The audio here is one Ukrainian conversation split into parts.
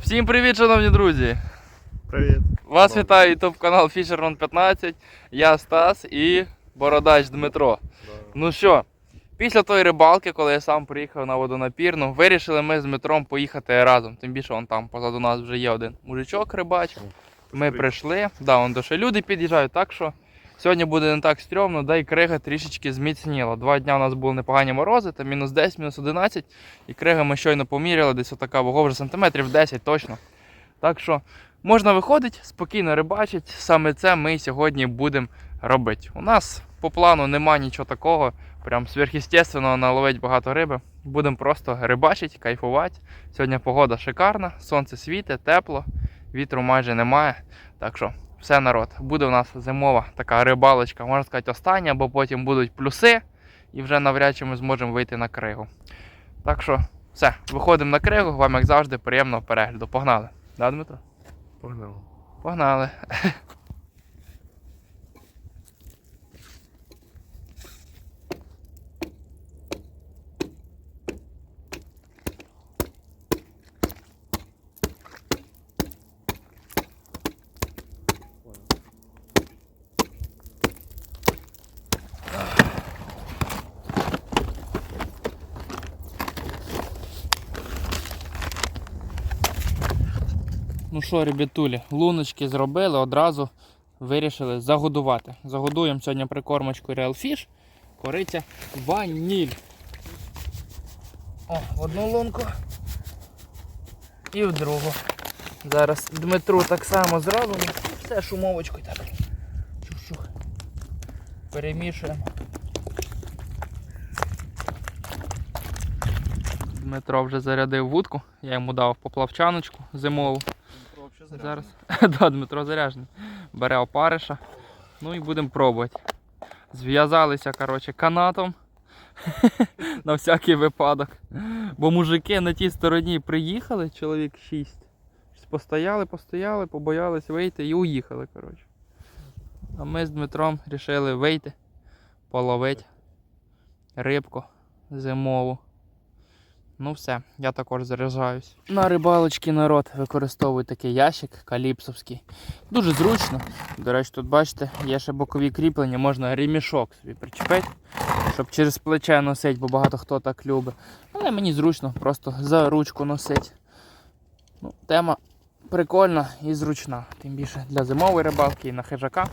Всім привіт, шановні друзі! Привіт. Вас Добре. вітає ютуб канал Fisherman 15. Я Стас і Бородач Дмитро. Ну що, після тої рибалки, коли я сам приїхав на водонапірну, вирішили ми з Дмитром поїхати разом. Тим більше он там позаду нас вже є один мужичок рибач. Ми прийшли, да, он до ще люди під'їжджають, так що сьогодні буде не так стрьомно, да і крига трішечки зміцніла. Два дня у нас були непогані морози, там мінус 10, мінус 11, і крига ми щойно поміряли, десь отака вага вже сантиметрів 10 точно. Так що можна виходити, спокійно рибачити. Саме це ми сьогодні будемо робити. У нас по плану нема нічого такого, прям сверхъестественного наловити багато риби. Будемо просто рибачити, кайфувати. Сьогодні погода шикарна, сонце світить, тепло, вітру майже немає. Так що все народ. Буде у нас зимова така рибалочка, можна сказати, остання, бо потім будуть плюси, і вже навряд чи ми зможемо вийти на кригу. Так що все, виходимо на кригу, вам як завжди приємного перегляду. Погнали. Да, Дмитро? Погнали. Погнали. Ну що, ребятулі, луночки зробили, одразу вирішили загодувати. Загодуємо сьогодні прикормочку Real Fish, кориця ваніль. О, в одну лунку і в другу. Зараз Дмитру так само зробимо. Все шумовочкою так. Чух-чух. Перемішуємо. Дмитро вже зарядив вудку, я йому дав поплавчаночку зимову. Зараз да, Дмитро заряжений. Бере опариша. Ну і будемо пробувати. Зв'язалися коротше, канатом на всякий випадок. Бо мужики на тій стороні приїхали, чоловік 6. Постояли, постояли, побоялись вийти і уїхали. коротше. А ми з Дмитром вирішили вийти, половити рибку зимову. Ну все, я також заряджаюсь. На рибалочки народ використовує такий ящик каліпсовський. Дуже зручно. До речі, тут бачите, є ще бокові кріплення, можна ремішок собі причепити, щоб через плече носити, бо багато хто так любить. Але мені зручно просто за ручку носити. Ну, тема прикольна і зручна. Тим більше для зимової рибалки і на хижака.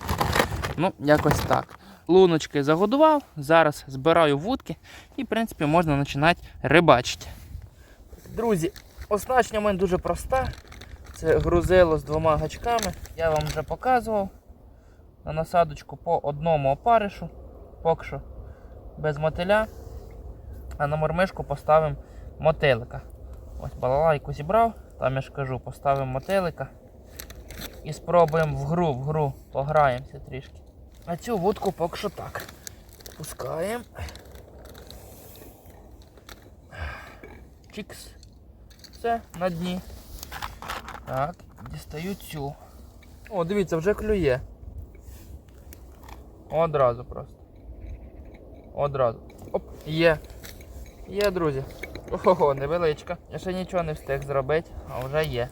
Ну, якось так. Луночки загодував, зараз збираю вудки і, в принципі, можна починати рибачити. Друзі, оснащення в мене дуже проста. Це грузило з двома гачками. Я вам вже показував. На насадочку по одному опаришу, поки що без мотиля. А на мормишку поставимо мотилика. Ось балалайку зібрав, там я ж кажу, поставимо мотилика і спробуємо в гру, в гру пограємося трішки. А цю вудку поки що так. Пускаємо. Чікс. Все, на дні. Так, дістаю цю. О, дивіться, вже клює. Одразу просто. Одразу. Оп, є. Є, друзі. Ого, невеличка. Я ще нічого не встиг зробити, а вже є.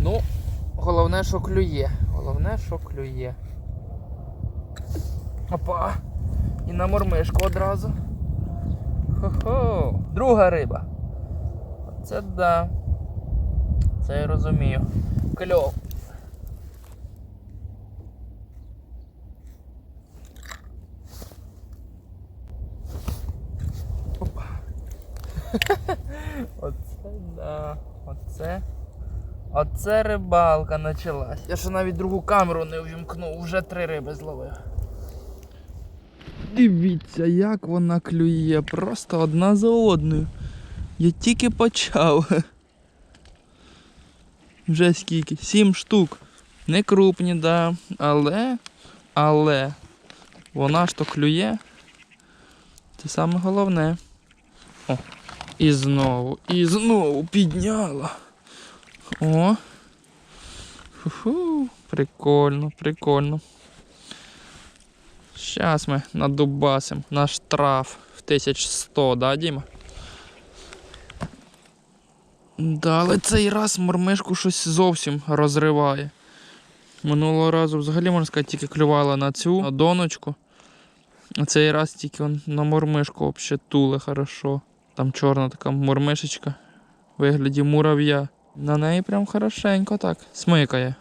Ну, головне, що клює. Головне, що клює. Опа! І на мормишку одразу. Хо-хо! Друга риба. Це да. Це я розумію. Кльов. Опа. Оце да. Оце. Оце рибалка почалась. Я ще навіть другу камеру не увімкнув, вже три риби зловив. Дивіться, як вона клює, просто одна за одною. Я тільки почав. Вже скільки? Сім штук. Не крупні, да. Але, але вона ж то клює. Це саме головне. О, і знову, і знову підняла. О. Фу-фу. Прикольно, прикольно. Зараз ми надубасим на штраф в 1100, да, Діма? Да, але цей раз мормишку щось зовсім розриває. Минулого разу взагалі, можна сказати, тільки клювала на цю на доночку. А цей раз тільки он на мормишку взагалі туле хорошо. Там чорна така мормишечка вигляді мурав'я. На неї прям хорошенько так смикає.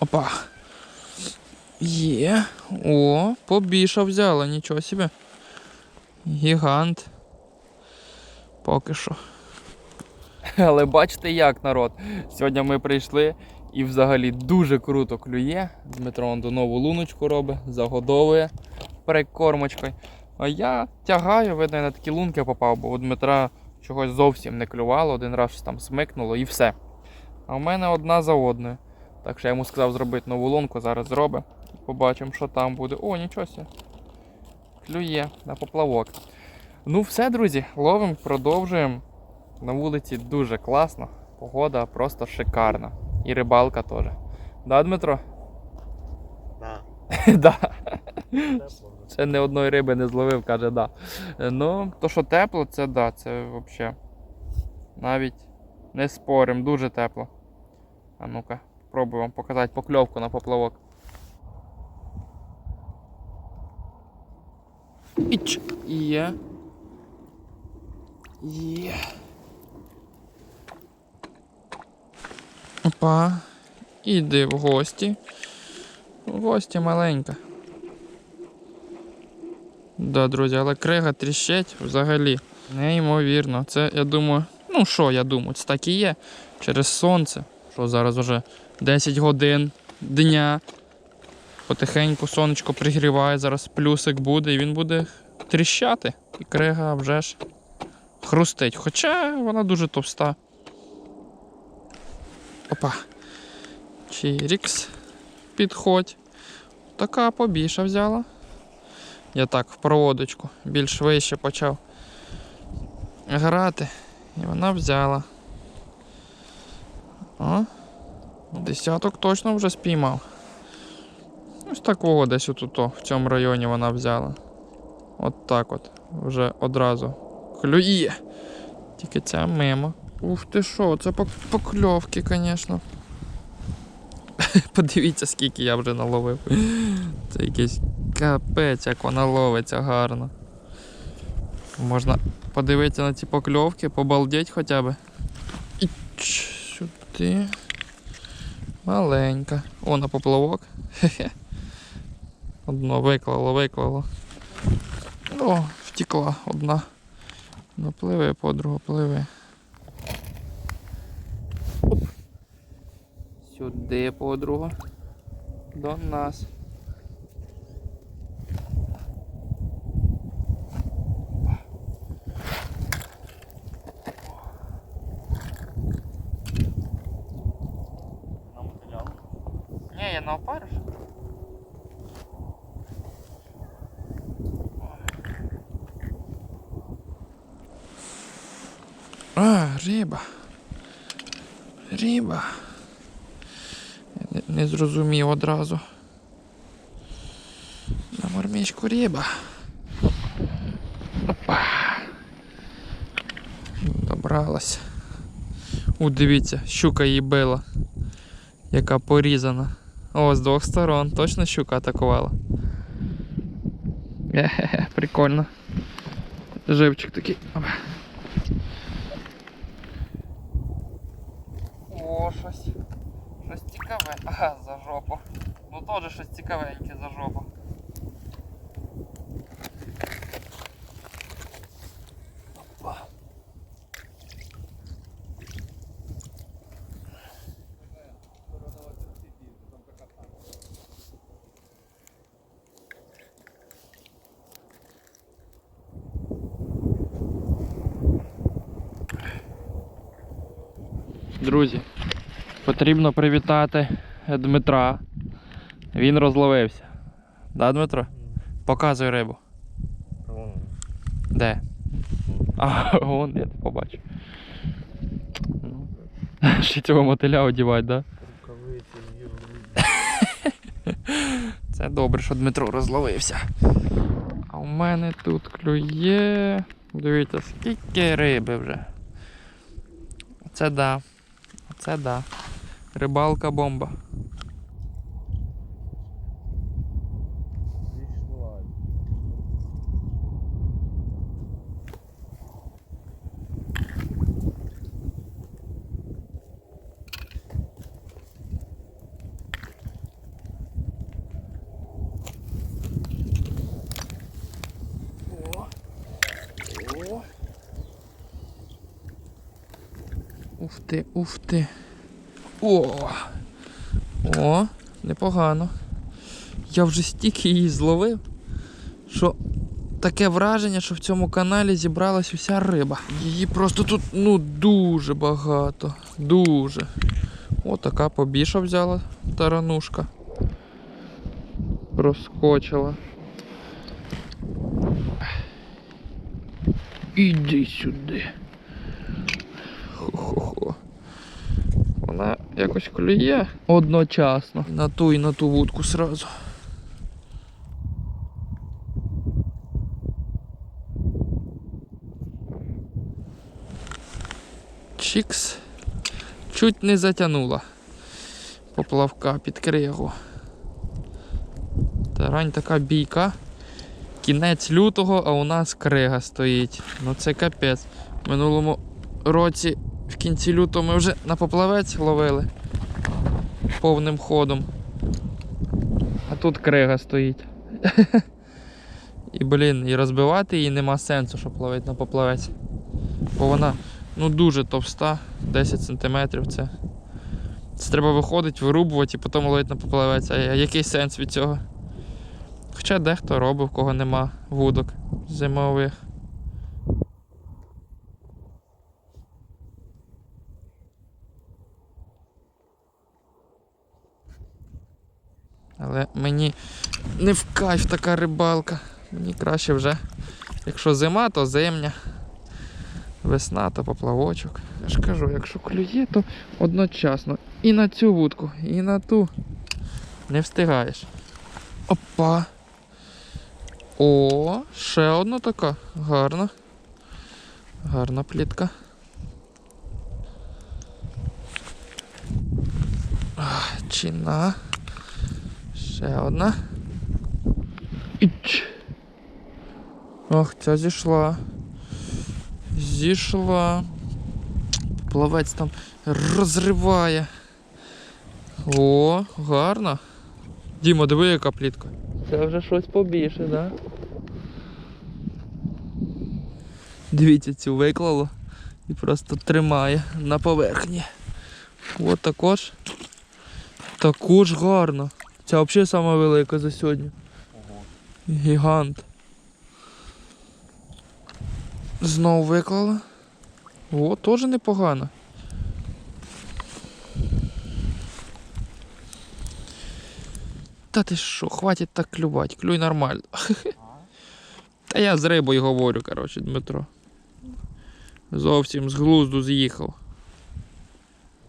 Опа. Є. О, побільше взяла, нічого собі. Гігант. Поки що. Але бачите як, народ. Сьогодні ми прийшли і взагалі дуже круто клює. Дмитро он до нову луночку робить, загодовує прикормочкою. А я тягаю, видно, я на такі лунки попав, бо у Дмитра чогось зовсім не клювало, один раз там смикнуло і все. А в мене одна за одною. Так що я йому сказав зробити нову лунку, зараз зробить. Побачимо, що там буде. О, нічого себе. Клює на поплавок. Ну, все, друзі, ловимо, продовжуємо. На вулиці дуже класно. Погода просто шикарна. І рибалка теж. Да, Дмитро? Да. да. Ще не одної риби не зловив, каже, да. Е, Ну, то, що тепло, це да, це взагалі. Навіть не спорим, дуже тепло. А ну-ка, спробую вам показати покльовку на поплавок. Іч. Є. Є. Опа. Іди в гості. В гості маленька. Да, друзі, але крига тріщить взагалі. Неймовірно. Це, я думаю, ну що я думаю, це так і є. Через сонце. Що зараз вже 10 годин дня. Потихеньку сонечко пригріває, зараз плюсик буде і він буде тріщати. І крига вже ж хрустить. Хоча вона дуже товста. Опа. Чирікс. Підходь. Така побільша взяла. Я так в проводочку більш вище почав грати. І вона взяла. О, десяток точно вже спіймав. Ось такого десь отут в цьому районі вона взяла. От так от. Вже одразу. Клює. Тільки ця мимо. Ух ти що, це покльовки, звісно. Подивіться, скільки я вже наловив. Це якийсь капець, як вона ловиться гарно. Можна подивитися на ці покльовки, побалдеть хоча б. І сюди. Маленька. О, на поплавок. Хе-хе. Одно виклало, виклало. О, втекла одна. Ну, пливи, подруга, пливи. Сюди, подруга. До нас. Я на. А, риба. Риба. Не, зрозумів одразу. На мормічку риба. Опа. Добралась. У, дивіться, щука її яка порізана. О, з двох сторон. Точно щука атакувала. Ехе, прикольно. Живчик такий. Опа. О, щось. Щось цікаве. Ага, за жопу. Ну теж щось цікавеньке за жопу. Опа. Друзі, потрібно привітати Дмитра. Він розловився. Да, Дмитро? Показуй рибу. Де? А, вон, я не побачу. Ну. Ще цього мотиля одівати, да? Це добре, що Дмитро розловився. А у мене тут клює. Дивіться, скільки риби вже. Оце да. Оце да. Рибалка бомба. Уф ти. О! О, непогано. Я вже стільки її зловив, що таке враження, що в цьому каналі зібралась уся риба. Її просто тут ну дуже багато. Дуже. О, така побільша взяла таранушка. Проскочила. Іди сюди. Хо-хо-хо. Якось клює одночасно. На ту і на ту вудку сразу. Чікс. Чуть не затягнула поплавка під кригу. Тарань така бійка. Кінець лютого, а у нас крига стоїть. Ну це капець. В минулому році в кінці лютого ми вже на поплавець ловили повним ходом. А тут крига стоїть. І, блін, і розбивати її нема сенсу, щоб ловити на поплавець. Бо вона ну дуже товста, 10 см це. Це треба виходити, вирубувати і потім ловити на поплавець. А який сенс від цього? Хоча дехто робить, в кого нема вудок зимових. Але мені не в кайф така рибалка. Мені краще вже. Якщо зима, то зимня. Весна, то поплавочок. Я ж кажу, якщо клює, то одночасно. І на цю вудку, і на ту. Не встигаєш. Опа. О, ще одна така. Гарна. Гарна плітка. Чина. Ще одна. Іч. Ох, ця зійшла. Зійшла. Плавець там розриває. О, гарно. Діма, диви, яка плітка. Це вже щось побільше, так? Да? Дивіться, цю виклало і просто тримає на поверхні. От також. Також гарно. Ця взагалі сама велика за сьогодні. Ого. Гігант. Знову виклала. О, теж непогано. Та ти що, хватить так клювати, клюй нормально. Та я з рибою говорю, коротше, Дмитро. Зовсім з глузду з'їхав.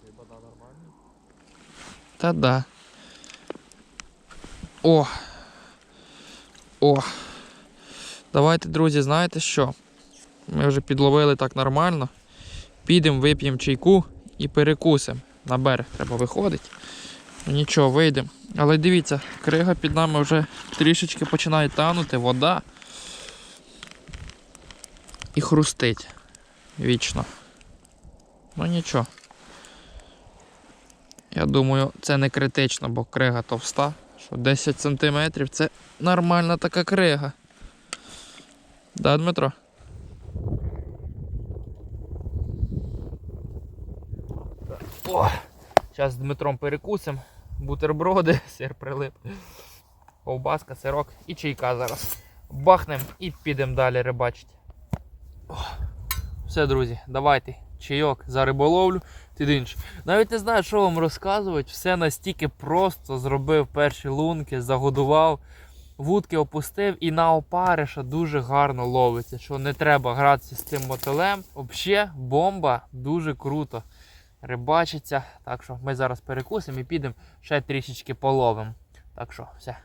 Риба да нормальна. Та да. О. О. Давайте, друзі, знаєте що? Ми вже підловили так нормально. Підемо, вип'ємо чайку і перекусимо. На берег треба виходити. Нічого, вийдемо. Але дивіться, крига під нами вже трішечки починає танути, вода. І хрустить. Вічно. Ну нічого. Я думаю, це не критично, бо крига товста. Що 10 см це нормальна така крига. Да, Дмитро? Зараз з Дмитром перекусимо. Бутерброди, сир прилип. Ковбаска, сирок і чайка зараз. Бахнем і підемо далі рибачити. Все, друзі, давайте. Чайок за риболовлю, ти інше. Навіть не знаю, що вам розказувати. Все настільки просто зробив перші лунки, загодував, вудки опустив і на опариша дуже гарно ловиться. Що не треба гратися з цим мотилем. Взагалі, бомба дуже круто рибачиться. Так що ми зараз перекусимо і підемо ще трішечки половимо. Так що, все.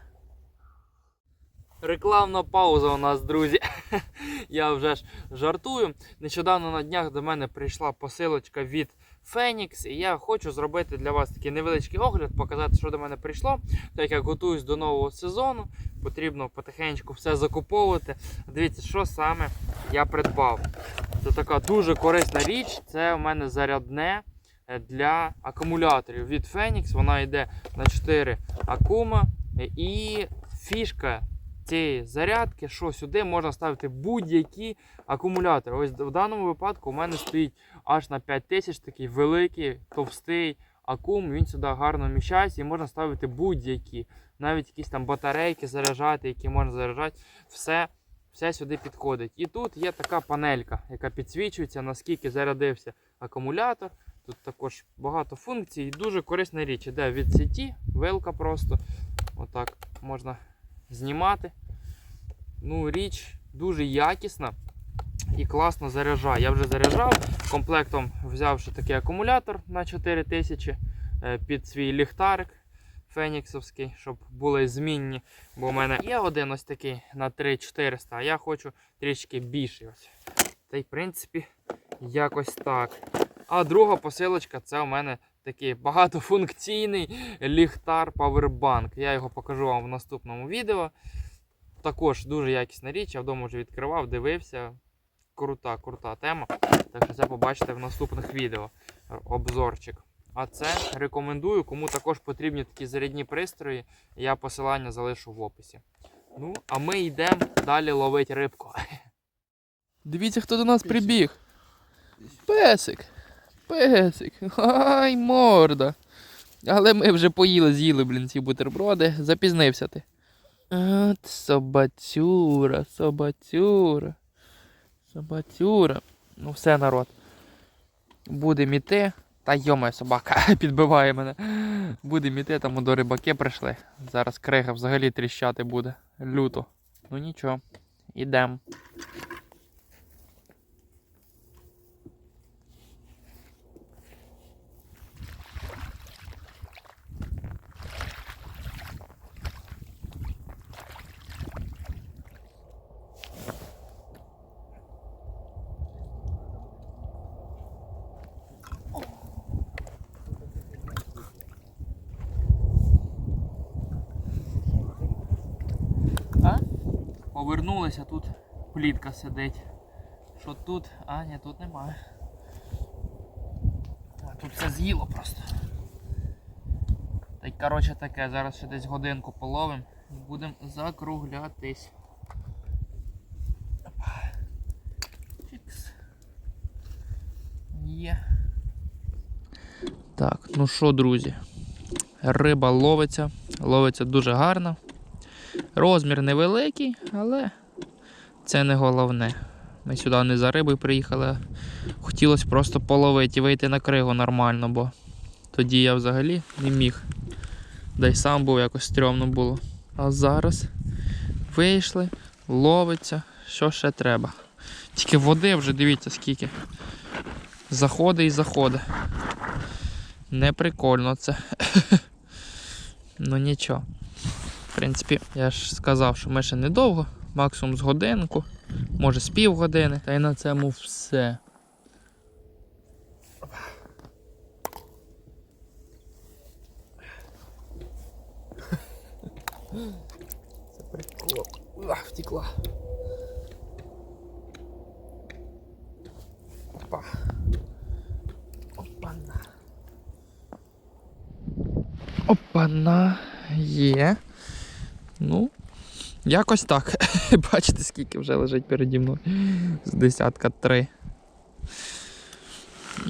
Рекламна пауза у нас, друзі. Я вже ж жартую. Нещодавно на днях до мене прийшла посилочка від Phoenix, і я хочу зробити для вас такий невеличкий огляд, показати, що до мене прийшло. Так як готуюсь до нового сезону, потрібно потихеньку все закуповувати. Дивіться, що саме я придбав. Це така дуже корисна річ. Це у мене зарядне е, для акумуляторів від Phoenix. Вона йде на 4 акума. Е, І фішка цієї зарядки, що сюди можна ставити будь-які акумулятори. Ось в даному випадку у мене стоїть аж на 5000 такий великий, товстий акум. Він сюди гарно вміщається і можна ставити будь-які. Навіть якісь там батарейки заряджати, які можна заряджати. Все, все сюди підходить. І тут є така панелька, яка підсвічується, наскільки зарядився акумулятор. Тут також багато функцій і дуже корисна річ. Іде від сіті, вилка просто. Отак можна знімати. Ну, річ дуже якісна і класно заряджає. Я вже заряджав комплектом, взявши такий акумулятор на 4000 е, під свій ліхтарик феніксовський, щоб були змінні. Бо у мене є один ось такий на 3400, а я хочу трішки більший. Ось. Та й в принципі якось так. А друга посилочка це у мене такий багатофункційний ліхтар Powerbank. Я його покажу вам в наступному відео. Також дуже якісна річ, я вдома вже відкривав, дивився. Крута, крута тема. Так що це побачите в наступних відео. Обзорчик. А це рекомендую, кому також потрібні такі зарядні пристрої. Я посилання залишу в описі. Ну, а ми йдемо далі ловити рибку. Дивіться, хто до нас прибіг. Песик. Песик. Ай, морда. Але ми вже поїли, з'їли, блін, ці бутерброди. Запізнився ти. От собацюра, собацюра. Собацюра. Ну все, народ. Будемо іти. Та йома собака підбиває мене. Будемо іти, там до рибаки прийшли. Зараз крига взагалі тріщати буде. Люто. Ну нічого. Ідемо. А? Повернулися, тут плітка сидить. Що тут? А, ні, тут немає. Тут все з'їло просто. Та коротше таке, зараз ще десь годинку половим і будемо закруглятись. Чікс. Є. Так, ну що, друзі? Риба ловиться, ловиться дуже гарно. Розмір невеликий, але це не головне. Ми сюди не за рибою приїхали. Хотілося просто половити і вийти на кригу нормально, бо тоді я взагалі не міг. Да й сам був якось стрьомно було. А зараз вийшли, ловиться, що ще треба. Тільки води вже дивіться скільки. Заходить і заходить. Не прикольно це. ну нічого. В принципі, я ж сказав, що ми ще недовго, максимум з годинку, може з півгодини. Та й на цьому все. Це прикол. Ух, втекла. Опа. Опана. Опана. Є. Ну, якось так. Бачите, скільки вже лежить переді мною. З десятка три.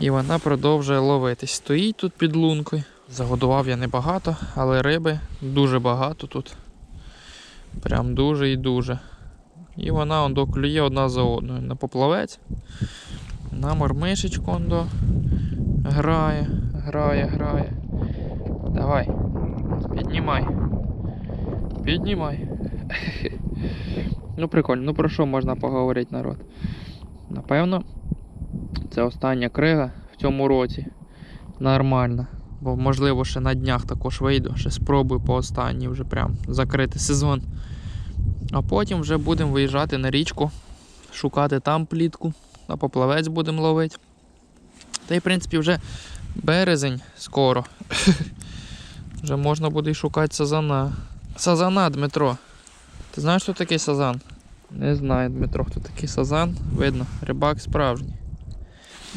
І вона продовжує ловитись. Стоїть тут під лункою. Загодував я небагато, але риби дуже багато тут. Прям дуже і дуже. І вона ондо клює одна за одною. На поплавець. На мормишечку ондо. Грає, грає, грає. Давай. Піднімай. Піднімай. ну прикольно, ну про що можна поговорити народ? Напевно, це остання крига в цьому році. Нормальна. Бо можливо ще на днях також вийду, ще спробую по останній вже прям закрити сезон. А потім вже будемо виїжджати на річку, шукати там плітку, а поплавець будемо ловити. Та й, в принципі, вже березень скоро. Вже можна буде й шукати сазана. Сазана, Дмитро. Ти знаєш, хто такий сазан? Не знаю, Дмитро, хто такий сазан. Видно, рибак справжній.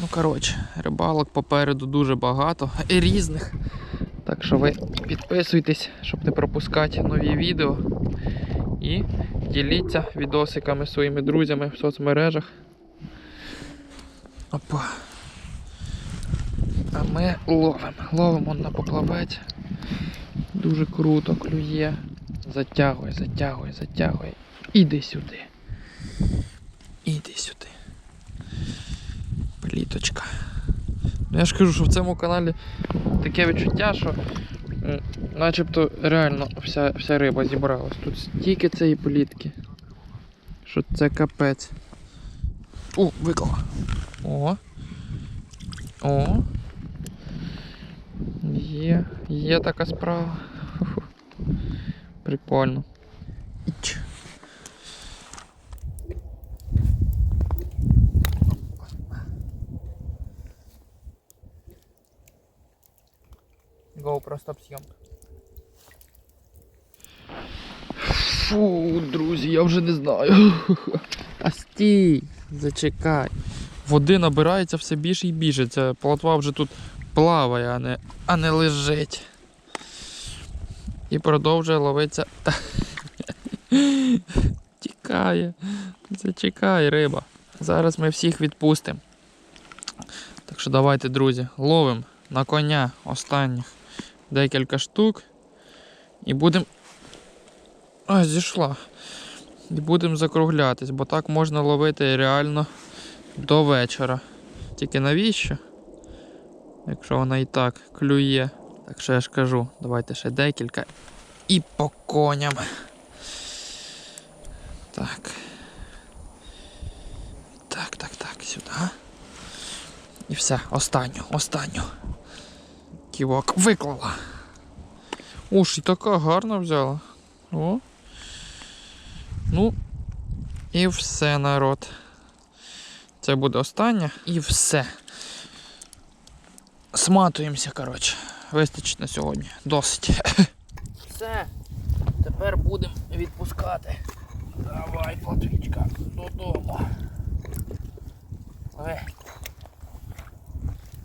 Ну, коротше, рибалок попереду дуже багато і різних. Так що ви підписуйтесь, щоб не пропускати нові відео. І діліться відосиками своїми друзями в соцмережах. Опа. А ми ловимо. Ловимо на поплавець. Дуже круто клює. Затягує, затягує, затягує. Іди сюди. Іди сюди. Пліточка. Ну я ж кажу, що в цьому каналі таке відчуття, що начебто реально вся, вся риба зібралась. Тут стільки цієї плітки. Що це капець. О, виклала. О. О. Є, є така справа. Прикольно. Іч. GoPro стоп зйомка. Фу, друзі, я вже не знаю. А стій, зачекай. Води набирається все більше і більше. Ця плотва вже тут плаває, а не, а не лежить. І продовжує ловитися. Тікає. Зачекай, риба. Зараз ми всіх відпустимо. Так що давайте, друзі, ловимо на коня останніх декілька штук. І будемо. А, зійшла. І будемо закруглятись, бо так можна ловити реально до вечора. Тільки навіщо? Якщо вона і так клює. Так що я ж кажу, давайте ще декілька. І по коням. Так. Так, так, так, сюди. І все, останню, останню. Ківок виклала. Уж і така гарна взяла. О. Ну. І все, народ. Це буде остання. І все. Сматуємося, коротше. Вистачить на сьогодні. Досить. Все. Тепер будемо відпускати. Давай, платвічка, додому. Ой.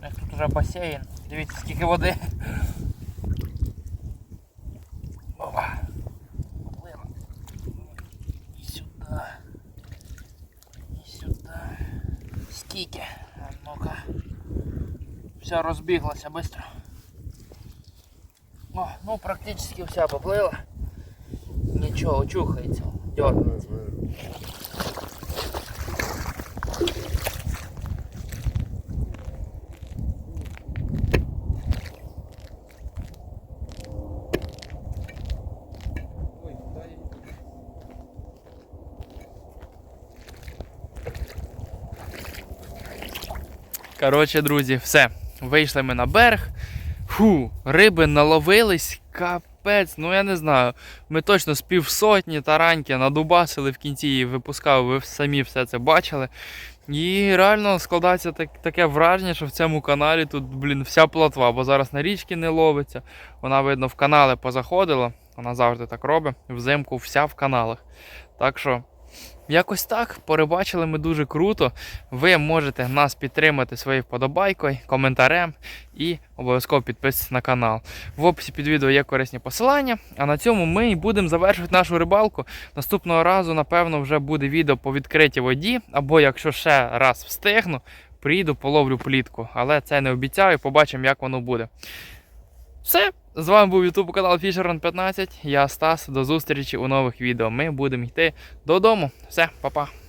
Тут уже басейн. Дивіться, скільки води. Опа. І сюди. І сюди. Скільки? Ну-ка. Вся розбіглася швидко. О, ну практично вся поплила. Нічого, чухається. Дьоргається. Коротше, друзі, все. Вийшли ми на берег. Фу, риби наловились, капець, ну я не знаю. Ми точно з півсотні тараньки надубасили в кінці і випускав, ви самі все це бачили. І реально складається так, таке враження, що в цьому каналі тут, блін, вся плотва, бо зараз на річки не ловиться. Вона, видно, в канали позаходила. Вона завжди так робить. Взимку вся в каналах. Так що, якось так. Порибачили ми дуже круто. Ви можете нас підтримати своєю вподобайкою, коментарем і обов'язково підписуйтесь на канал. В описі під відео є корисні посилання. А на цьому ми і будемо завершувати нашу рибалку. Наступного разу, напевно, вже буде відео по відкритій воді, або якщо ще раз встигну, приїду, половлю плітку. Але це не обіцяю, побачимо, як воно буде. Все, з вами був YouTube канал Fisherman 15. Я Стас. До зустрічі у нових відео. Ми будемо йти додому. Все, па-па.